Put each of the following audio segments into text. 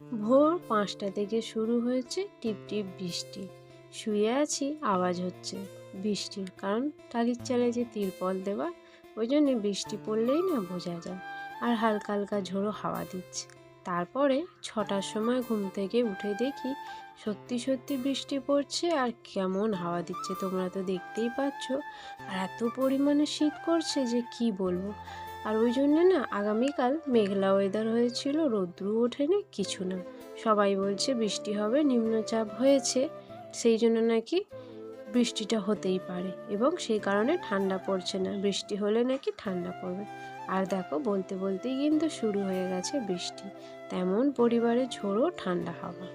ভোর পাঁচটা থেকে শুরু হয়েছে টিপ টিপ বৃষ্টি। শুয়ে আছি, আওয়াজ হচ্ছে বৃষ্টির কারণ টালির চালে যে তিরপল দেওয়া, ওই জন্যে বৃষ্টি পড়লেই না বোঝা যায় আর হালকা হালকা ঝোড়ো হাওয়া দিচ্ছে। তারপরে ছটার সময় ঘুম থেকে উঠে দেখি সত্যি সত্যি বৃষ্টি পড়ছে আর কেমন হাওয়া দিচ্ছে তোমরা তো দেখতেই পাচ্ছ। আর এত পরিমাণে শীত করছে যে কি বলব? আর ওই জন্যে না আগামীকাল মেঘলা ওয়েদার হয়েছিল রৌদ্রু ওঠেনি, কিছু না। সবাই বলছে বৃষ্টি হবে, নিম্নচাপ হয়েছে, সেই জন্য নাকি বৃষ্টিটা হতেই পারে এবং সেই কারণে ঠান্ডা পড়ছে না। বৃষ্টি হলে নাকি ঠান্ডা পড়বে। আর দেখো, বলতে বলতেই কিন্তু শুরু হয়ে গেছে বৃষ্টি। তেমন পরিবারে ঝোড়ো ঠান্ডা হাওয়া।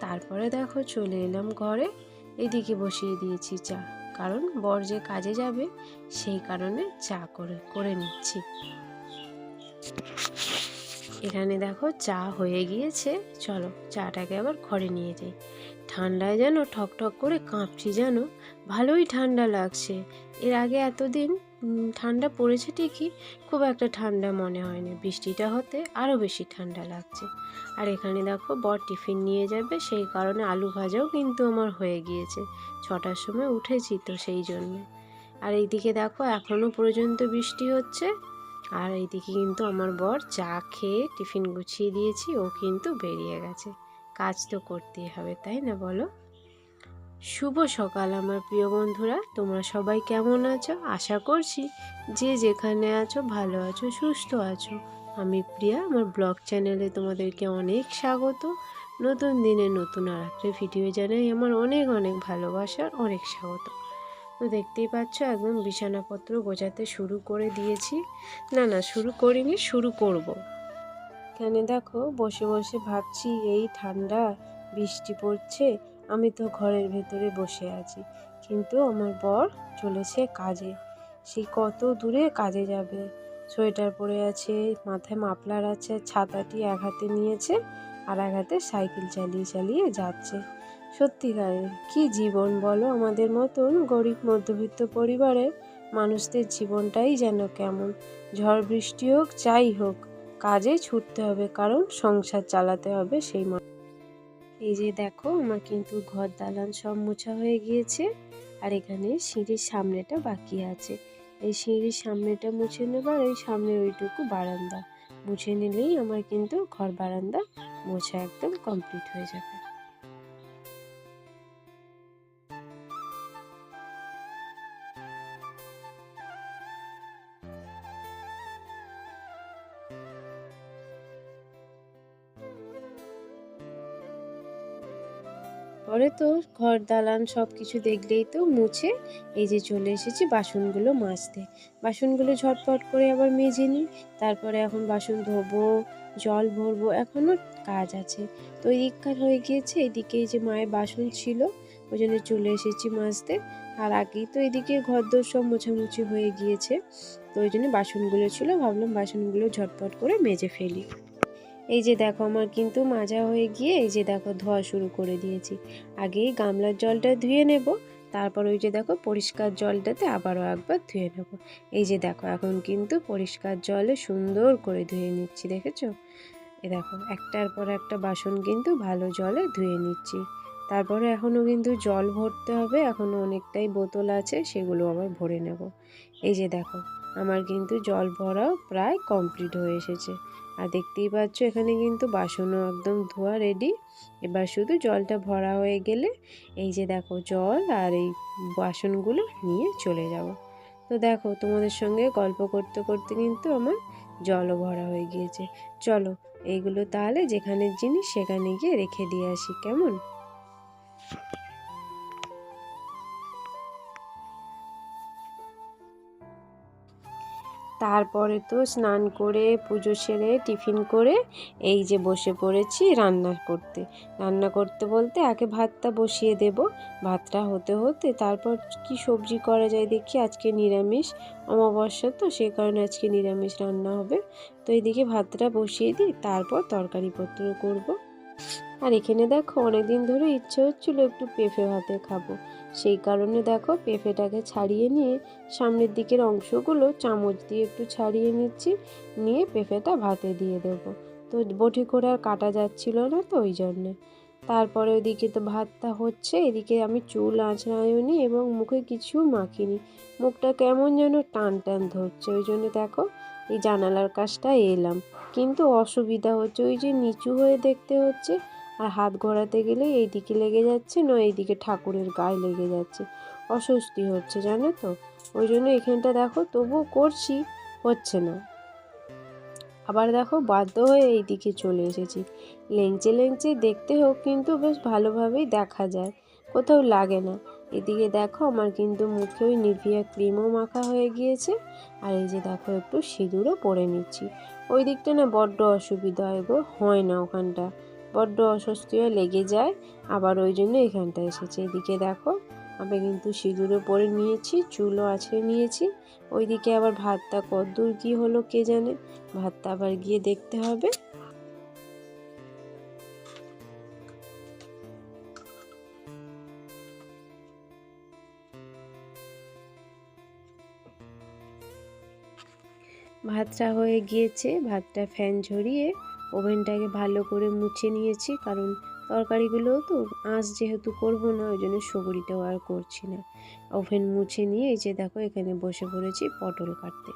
তারপরে দেখো চলে এলাম ঘরে। এদিকে বসিয়ে দিয়েছি চা। কারণ বর যে কাজে যাবে, সেই কারণে চা করে করে নিচ্ছি। এখানে দেখো চা হয়ে গিয়েছে। চলো চাটাকে আবার ঘরে নিয়ে যাই। ঠান্ডায় যেন ঠক ঠক করে কাঁপছি যেন, ভালোই ঠান্ডা লাগছে। এর আগে এতদিন ঠান্ডা পড়েছে ঠিকই, খুব একটা ঠান্ডা মনে হয়নি। বৃষ্টিটা হতে আরও বেশি ঠান্ডা লাগছে। আর এখানে দেখো, বর টিফিন নিয়ে যাবে, সেই কারণে আলু ভাজাও কিন্তু আমার হয়ে গিয়েছে। ছটার সময় উঠেছি তো সেই জন্য। আর এইদিকে দেখো এখনও পর্যন্ত বৃষ্টি হচ্ছে। আর এইদিকে কিন্তু আমার বর চা খেয়ে টিফিন গুছিয়ে দিয়েছি, ও কিন্তু বেরিয়ে গেছে। কাজ তো করতেই হবে, তাই না বলো? শুভ সকাল, আমার প্রিয় বন্ধুরা। তোমরা সবাই কেমন আছো? আশা করছি যে যেখানে আছো, ভালো আছো, সুস্থ আছো। আমি প্রিয়া, আমার ব্লগ চ্যানেলে তোমাদেরকে অনেক স্বাগত। নতুন দিনে নতুন আর একটা ভিডিও জানাই আমার অনেক অনেক ভালোবাসার অনেক স্বাগত। তো দেখতেই পাচ্ছ, একদম বিছানাপত্র গোছাতে শুরু করে দিয়েছি। না না, শুরু করিনি, শুরু করব। এখানে দেখো, বসে বসে ভাবছি, এই ঠান্ডা বৃষ্টি পড়ছে আমি তো ঘরের ভেতরে বসে আছি, কিন্তু আমার বর চলেছে কাজে। সে কত দূরে কাজে যাবে? সোয়েটার পরে আছে, মাথায় মাফলার আছে, ছাতাটি এক হাতে নিয়েছে আর এক হাতে সাইকেল চালিয়ে চালিয়ে যাচ্ছে। সত্যিকারের কি জীবন বলো আমাদের মতন গরিব মধ্যবিত্ত পরিবারের মানুষদের জীবনটাই যেন কেমন। ঝড় বৃষ্টি হোক, যাই হোক, কাজে ছুটতে হবে কারণ সংসার চালাতে হবে সেই এই যে দেখো, আমার কিন্তু ঘর দালান সব মোছা হয়ে গিয়েছে আর এখানে সিঁড়ির সামনেটা বাকি আছে। এই সিঁড়ির সামনেটা মুছে নেবার ওই সামনে ওইটুকু বারান্দা। মুছে নিলেই আমার কিন্তু ঘর বারান্দা মোছা একদম কমপ্লিট হয়ে যাবে। পরে তো ঘর দালান সব কিছু দেখলেই তো মুছে এই যে চলে এসেছি বাসনগুলো মাজতে। বাসনগুলো ঝটপট করে আবার মেজে নিই, তারপরে এখন বাসন ধোবো, জল ভরবো, এখনও কাজ আছে। তো এই দিককার হয়ে গিয়েছে, এদিকে যে মায়ের বাসন ছিল, ওই জন্য চলে এসেছি মাজতে। আর আগেই তো এদিকে ঘর দোর সব মোছামুছি হয়ে গিয়েছে, তো ওই জন্য বাসনগুলো ছিল, ভাবলাম বাসনগুলো ঝটপট করে মেজে ফেলি। এই যে দেখো আমার কিন্তু মাজা হয়ে গিয়ে এই যে দেখো ধোয়া শুরু করে দিয়েছি। আগেই গামলার জলটা ধুয়ে নেব, তারপর ওই যে দেখো পরিষ্কার জলটাতে আবারও একবার ধুয়ে নেব। এই যে দেখো এখন কিন্তু পরিষ্কার জলে সুন্দর করে ধুয়ে নিচ্ছি, দেখেছ? এ দেখো একটার পর একটা বাসন কিন্তু ভালো জলে ধুয়ে নিচ্ছি। তারপরে এখনও কিন্তু জল ভরতে হবে, এখনও অনেকটাই বোতল আছে, সেগুলো আবার ভরে নেব। এই যে দেখো আমার কিন্তু জল ভরাও প্রায় কমপ্লিট হয়ে এসেছে। আর দেখতেই পাচ্ছ, এখানে কিন্তু বাসনও একদম ধোয়া রেডি এবার শুধু জলটা ভরা হয়ে গেলে এই যে দেখো জল আর এই বাসনগুলো নিয়ে চলে যাব। তো দেখো, তোমাদের সঙ্গে গল্প করতে করতে কিন্তু আমার জলও ভরা হয়ে গিয়েছে। চলো এইগুলো তাহলে যেখানের জিনিস সেখানে গিয়ে রেখে দিয়ে আসি, কেমন? তারপরে তো স্নান করে, পুজো সেরে, টিফিন করে এই যে বসে পড়েছি রান্না করতে। রান্না করতে বলতে আগে ভাতটা বসিয়ে দেব। ভাতটা হতে হতে তারপর কি সবজি করা যায় দেখি। আজকে নিরামিষ, অমাবস্যা তো সেই কারণে আজকে নিরামিষ রান্না হবে। তো এইদিকে ভাতটা বসিয়ে দিই, তারপর তরকারিপত্র করব। আর এখানে দেখো অনেকদিন ধরে ইচ্ছে হচ্ছিল একটু পেঁপে ভাতে খাব। সেই কারণে দেখো পেঁপেটাকে ছাড়িয়ে নিয়ে সামনের দিকের অংশগুলো চামচ দিয়ে একটু ছাড়িয়ে নিচ্ছি, নিয়ে পেঁপেটা ভাতে দিয়ে দেবো। তো বটি করে আর কাটা যাচ্ছিল না তো ওই জন্যে। তারপরে ওইদিকে তো ভাতটা হচ্ছে, এদিকে আমি চুল আঁচড়াইনি এবং মুখে কিছু মাখিনি। মুখটা কেমন যেন টান টান ধরছে, ওই জন্য দেখো এই জানালার কাজটা এলাম। কিন্তু অসুবিধা হচ্ছে ওই যে নিচু হয়ে দেখতে হচ্ছে আর হাত ঘোরাতে গেলে এই দিকে লেগে যাচ্ছে, না এইদিকে ঠাকুরের গায়ে লেগে যাচ্ছে। অস্বস্তি হচ্ছে, জানো তো? ওই জন্য এখানটা দেখো, তবুও করছি, হচ্ছে না। আবার দেখো, বাধ্য হয়ে এই দিকে চলে এসেছি। লেংচে লেংচে দেখতে হোক, কিন্তু বেশ ভালোভাবেই দেখা যায়। কোথাও লাগে না। এদিকে দেখো, আমার কিন্তু মুখে ওই নিভিয়া ক্রিমও মাখা হয়ে গিয়েছে। আর এই যে দেখো, একটু সিঁদুরও পরে নিচ্ছি। ওই দিকটা না বড্ড অসুবিধা হয় গো, হয় না ওখানটা। বড্ড অস্বস্তি হয়ে লেগে যায়। আবার ওই জন্য এখানটা এসেছে। এদিকে দেখো আমি কিন্তু সিঁদুরও পরে নিয়েছি, চুলও আছড়ে নিয়েছি। ওইদিকে আবার ভাতটা কদ্দূর কী হলো কে জানে? ভাতটা আবার গিয়ে দেখতে হবে। ভাতটা হয়ে গিয়েছে। ভাতটা ফ্যান ঝরিয়ে ওভেনটাকে ভালো করে মুছে নিয়েছি, কারণ তরকারিগুলোও তো আঁচ যেহেতু করব না, ওই জন্য সবরিটাও আর করছি না। ওভেন মুছে নিয়ে এই যে দেখো এখানে বসে পড়েছি পটল কাটতে।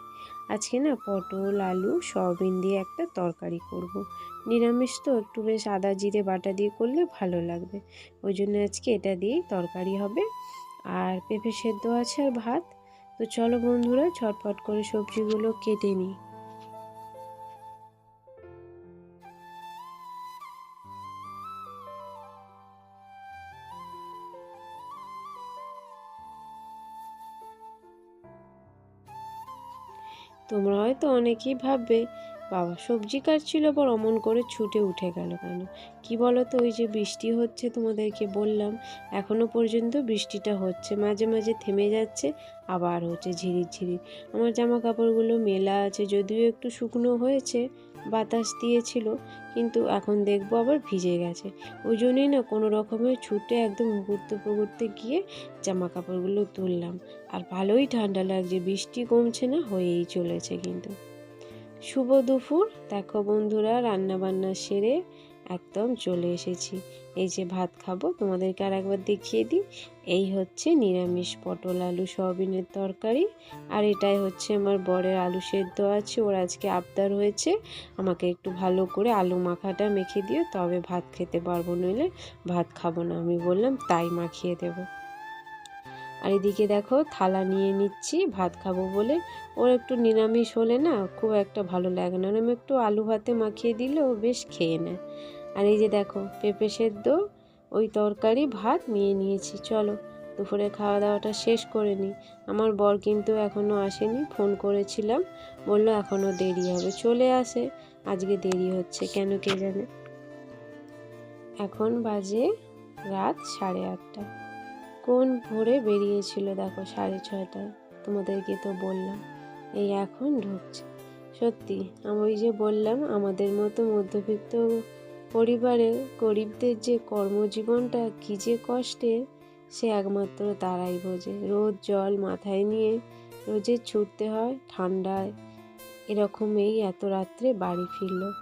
আজকে না পটল, আলু সয়াবিন দিয়ে একটা তরকারি করব। নিরামিষ তো একটু বেশ আদা, জিরে, বাটা দিয়ে করলে ভালো লাগবে। ওই জন্য আজকে এটা দিয়েই তরকারি হবে। আর পেঁপে সেদ্ধ আছে আর ভাত। তো চলো বন্ধুরা ছটফট করে সবজিগুলো কেটে নিই। তোমরা হয়তো অনেকেই ভাববে, বাবা সবজি কাটছিল পর অমন করে ছুটে উঠে গেল কেন? কি বলো তো ওই যে বৃষ্টি হচ্ছে তোমাদেরকে বললাম, এখনও পর্যন্ত বৃষ্টিটা হচ্ছে, মাঝে মাঝে থেমে যাচ্ছে, আবার হচ্ছে ঝিরিঝিরি। আমার জামা কাপড়গুলো মেলা আছে, যদিও একটু শুকনো হয়েছে বাতাস দিয়েছিল, কিন্তু এখন দেখব আবার ভিজে গেছে। ওই জন্যই না কোনো রকমের ছুটে একদম ঘুরতে পুকুরতে গিয়ে জামা কাপড়গুলো তুললাম। আর ভালোই ঠান্ডা লাগছে, বৃষ্টি কমছে না, হয়েই চলেছে কিন্তু। শুভ দুপুর, দেখো বন্ধুরা, রান্নাবান্না সেরে একদম চলে এসেছি। এই যে ভাত খাব, তোমাদেরকে আর একবার দেখিয়ে দিই। এই হচ্ছে নিরামিষ পটল আলু সয়াবিনের তরকারি। আর এটাই হচ্ছে আমার বরের আলু সেদ্ধ আছে, ওর আজকে আবদার হয়েছে। আমাকে একটু ভালো করে আলু মাখাটা মেখে দিও, তবে ভাত খেতে পারব নইলে ভাত খাব না। আমি বললাম, তাই মাখিয়ে দেবো। আর এদিকে দেখো, থালা নিয়ে নিচ্ছি, ভাত খাব বলে। ওর একটু নিরামিষ হলে না, খুব একটা ভালো লাগে না। আমি একটু আলু ভাতে মাখিয়ে দিলে ও বেশ খেয়ে নেয়। আর এই যে দেখো, পেঁপে সেদ্ধ, ওই তরকারি, ভাত নিয়ে নিয়েছি। চলো দুপুরে খাওয়া দাওয়াটা শেষ করে নিই। আমার বর কিন্তু এখনও আসেনি, ফোন করেছিলাম। বলল এখনও দেরি হবে। চলে আসে, আজকে দেরি হচ্ছে, কেন কে জানে? এখন বাজে রাত সাড়ে আটটা। কোন ভোরে বেরিয়েছিল দেখো সাড়ে ছয়টায়? তোমাদেরকে তো বললাম, এই এখন ঢুকছে। সত্যি, আমি যে বললাম, আমাদের মতো মধ্যবিত্ত পরিবারের গরিবদের যে কর্মজীবনটা কী যে কষ্টের সে একমাত্র তারাই বোঝে। রোদ, জল মাথায় নিয়ে রোজে ছুটতে হয় ঠান্ডায়। এরকম এই এত রাত্রে বাড়ি ফিরল।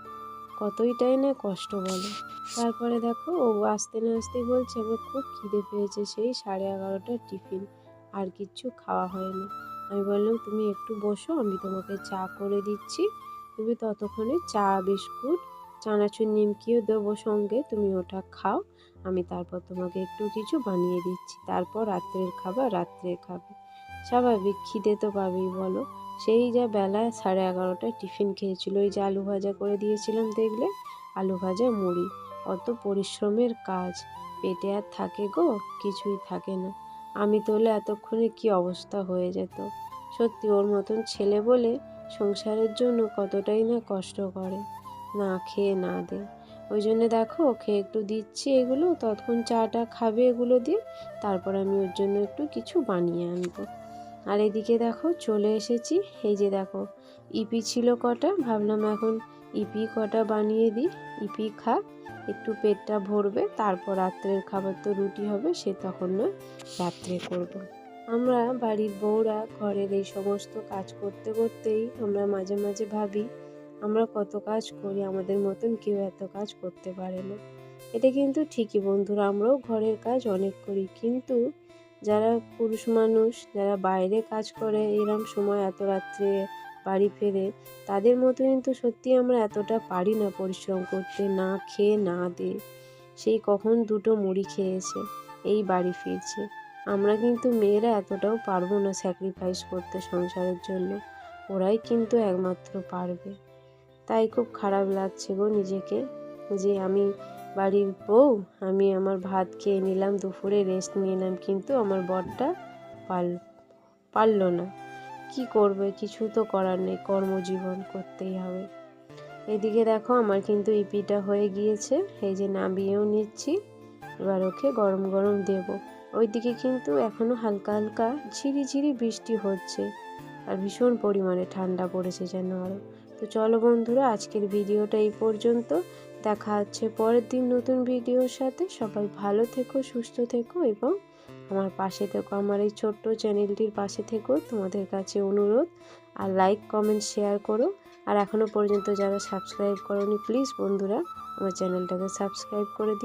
কতইটাই না কষ্ট বলে। তারপরে দেখো, ও আসতে না আসতে বলছে, আমার খুব খিদে পেয়েছে সেই সাড়ে এগারোটার টিফিন। আর কিচ্ছু খাওয়া হয়নি। আমি বললাম, তুমি একটু বসো, আমি তোমাকে চা করে দিচ্ছি। তুমি ততক্ষণে চা, বিস্কুট চানাচুর নিমকিও দেবো সঙ্গে, তুমি ওটা খাও। আমি তারপর তোমাকে একটু কিছু বানিয়ে দিচ্ছি। তারপর রাত্রের খাবার রাত্রে খাবে। স্বাভাবিক, খিদে তো পাবেই, বলো। সেই যা বেলায় সাড়ে এগারোটায় টিফিন খেয়েছিল, ওই যে আলু ভাজা করে দিয়েছিলাম, দেখলে? আলু ভাজা মুড়ি। অত পরিশ্রমের কাজ। পেটে আর থাকে গো, কিছুই থাকে না। আমি তোলে এতক্ষণে কি অবস্থা হয়ে যেত। সত্যি ওর মতন ছেলে বলে সংসারের জন্য কতটাই না কষ্ট করে। না, খেয়ে না দে। ওই জন্য দেখো, ওকে একটু দিচ্ছি এগুলো, ততক্ষণ চাটা খাবে এগুলো দিয়ে, তারপর আমি ওর জন্য একটু কিছু বানিয়ে আনব। আর এদিকে দেখো, চলে এসেছি। এই যে দেখো, ইপি ছিল কটা, ভাবলাম এখন ইপি কটা বানিয়ে দিই। ইপি খা, একটু পেটটা ভরবে, তারপর রাত্রের খাবার তো রুটি হবে, সে তখন না রাত্রে করব। আমরা বাড়ির বউরা, ঘরের এই সমস্ত কাজ করতে করতেই আমরা মাঝে মাঝে ভাবি আমরা কত কাজ করি, আমাদের মতন কেউ এত কাজ করতে পারে না। এটা কিন্তু ঠিকই বন্ধুরা, আমরাও ঘরের কাজ অনেক করি। কিন্তু যারা পুরুষ মানুষ, যারা বাইরে কাজ করে এরম সময় এত রাত্রে বাড়ি ফেরে, তাদের মতো কিন্তু সত্যি আমরা এতটা পারি না পরিশ্রম করতে, না খেয়ে, না দিয়ে। সেই কখন দুটো মুড়ি খেয়েছে, এই বাড়ি ফিরছে। আমরা কিন্তু মেয়েরা এতটাও পারব না স্যাক্রিফাইস করতে সংসারের জন্য। ওরাই কিন্তু একমাত্র পারবে। তাই খুব খারাপ লাগছে গো নিজেকে যে আমি বাড়ির বউ, আমি আমার ভাত খেয়ে নিলাম, দুপুরে রেস্ট নিয়ে নিলাম কিন্তু আমার বরটা পাল, পারল না। কি করবে? কিছু তো করার নেই, কর্মজীবন করতেই হবে। এদিকে দেখো আমার কিন্তু ইপিটা হয়ে গিয়েছে, এই যে নামিয়েও নিচ্ছি, এবার ওকে গরম গরম দেব। ওইদিকে কিন্তু এখনও হালকা হালকা ঝিরি ঝিরি বৃষ্টি হচ্ছে। আর ভীষণ পরিমাণে ঠান্ডা পড়েছে যেন আরও তো চলো বন্ধুরা, আজকের ভিডিওটা এই পর্যন্ত। দেখা হচ্ছে পরের দিন নতুন ভিডিওর সাথে। সবাই ভালো থেকো, সুস্থ থেকো এবং আমার পাশে থেকো। আমার এই ছোট্ট চ্যানেলটির পাশে থেকো। তোমাদের কাছে অনুরোধ, আর লাইক কমেন্ট শেয়ার করো। আর এখনও পর্যন্ত যারা সাবস্ক্রাইব করনি প্লিজ বন্ধুরা, আমার চ্যানেলটাকে সাবস্ক্রাইব করে দিও।